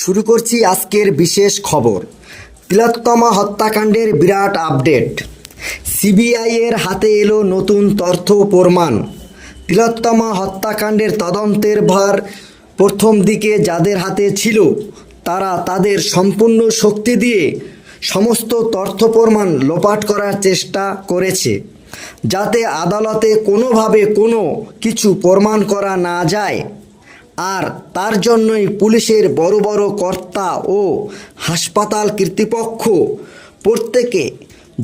শুরু করছি আজকের বিশেষ খবর। তিলোত্তমা হত্যাকাণ্ডের বিরাট আপডেট। সিবিআই এর হাতে এলো নতুন তথ্য প্রমাণ। তিলোত্তমা হত্যাকাণ্ডের তদন্তের ভার প্রথম দিকে যাদের হাতে ছিল, তারা তাদের সম্পূর্ণ শক্তি দিয়ে সমস্ত তথ্য প্রমাণ লোপাট করার চেষ্টা করেছে, যাতে আদালতে কোনোভাবে কোনো কিছু প্রমাণ করা না যায়। আর তার জন্যই পুলিশের বড় বড় কর্তা ও হাসপাতাল কর্তৃপক্ষ প্রত্যেকে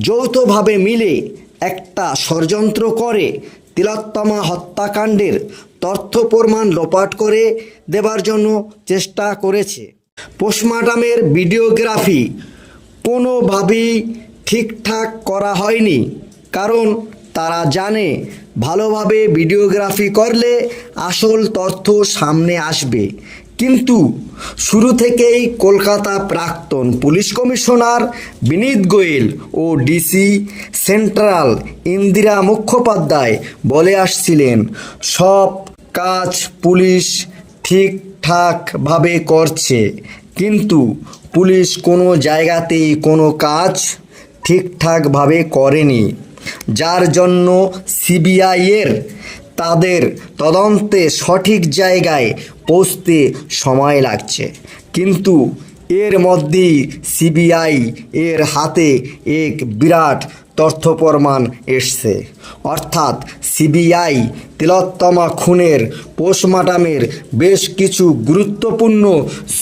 যৌথভাবে মিলে একটা ষড়যন্ত্র করে তিলোত্তমা হত্যাকাণ্ডের তথ্য প্রমাণ লোপাট করে দেবার জন্য চেষ্টা করেছে। পোস্টমার্টামের ভিডিওগ্রাফি কোনোভাবেই ঠিকঠাক করা হয়নি, কারণ তারা জানে, ভালোভাবে ভিডিওগ্রাফি করলে আসল তথ্য সামনে আসবে। কিন্তু শুরু থেকেই কলকাতা প্রাক্তন পুলিশ কমিশনার বিনীত গোয়েল ও ডিসি সেন্ট্রাল ইন্দিরা মুখোপাধ্যায় বলে আসছিলেন, সব কাজ পুলিশ ঠিকঠাকভাবে করছে, কিন্তু পুলিশ কোনো জায়গাতেই কোনো কাজ ঠিকঠাকভাবে করেনি। যার জন্য সিবিআইয়ের তাদের তদন্তে সঠিক জায়গায় পৌঁছতে সময় লাগছে। কিন্তু এর মধ্যেই সিবিআই এর হাতে এক বিরাট তথ্য প্রমাণ এসছে। অর্থাৎ সিবিআই তিলোত্তমা খুনের পোস্টমার্টামের বেশ কিছু গুরুত্বপূর্ণ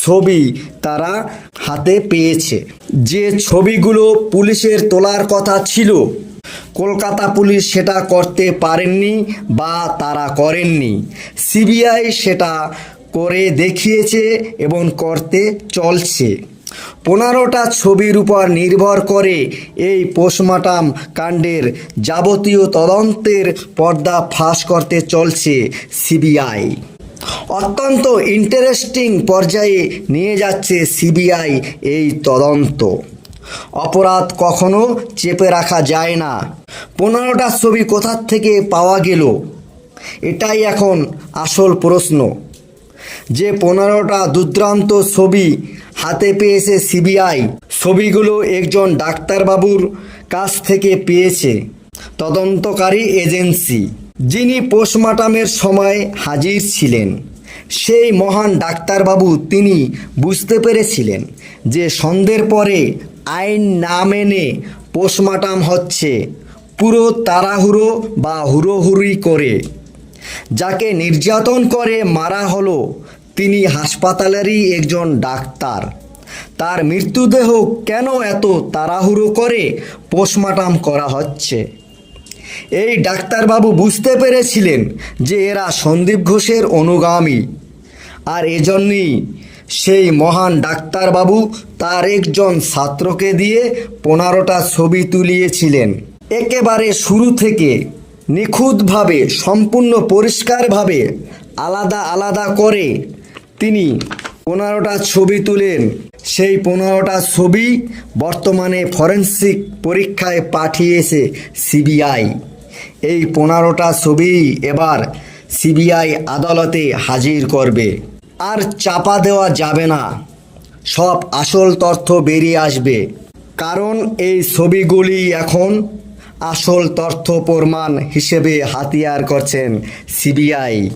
ছবি তারা হাতে পেয়েছে। যে ছবিগুলো পুলিশের তোলার কথা ছিল কলকাতা পুলিশ সেটা করতে পারেননি বা তারা করেননি। সিবিআই সেটা করে দেখিয়েছে এবং করতে চলছে। পনেরোটা ছবির উপর নির্ভর করে এই পোস্টমার্টাম কাণ্ডের যাবতীয় তদন্তের পর্দা ফাঁস করতে চলছে সিবিআই। অত্যন্ত ইন্টারেস্টিং পর্যায়ে নিয়ে যাচ্ছে সিবিআই এই তদন্ত। অপরাধ কখনো চেপে রাখা যায় না। পনেরোটা ছবি কোথার থেকে পাওয়া গেল? এটাই এখন আসল প্রশ্ন। যে পনেরোটা দুর্দান্ত ছবি হাতে পেয়েছে সিবিআই, ছবিগুলো একজন ডাক্তারবাবুর কাছ থেকে পেয়েছে তদন্তকারী এজেন্সি। যিনি পোস্টমার্টামের সময় হাজির ছিলেন, সেই মহান ডাক্তারবাবু তিনি বুঝতে পেরেছিলেন যে সন্ধ্যের পরে আইন না মেনে পোস্টমার্টাম হচ্ছে পুরো তাড়াহুড়ো বা হুড়োহুড়ি করে। যাকে নির্যাতন করে মারা হলো, তিনি হাসপাতালেরই একজন ডাক্তার। তার মৃত্যুদেহ কেন এত তাড়াহুড়ো করে পোস্টমার্টাম করা হচ্ছে? এই ডাক্তারবাবু বুঝতে পেরেছিলেন যে এরা সন্দীপ ঘোষের অনুগামী। আর এজন্যই সেই মহান ডাক্তারবাবু তার একজন ছাত্রকে দিয়ে পনেরোটা ছবি তুলিয়েছিলেন। একেবারে শুরু থেকে নিখুঁতভাবে, সম্পূর্ণ পরিষ্কারভাবে, আলাদা আলাদা করে তিনি পনেরোটা ছবি তুলেন। সেই পনেরোটা ছবি বর্তমানে ফরেন্সিক পরীক্ষায় পাঠিয়েছে সিবিআই। এই পনেরোটা ছবি এবার সিবিআই আদালতে হাজির করবে। আর চাপা দেওয়া যাবে না। সব আসল তথ্য বেরিয়ে আসবে। কারণ এই ছবিগুলি এখন আসল তথ্য প্রমাণ হিসেবে হাতিয়ার করছেন সিবিআই।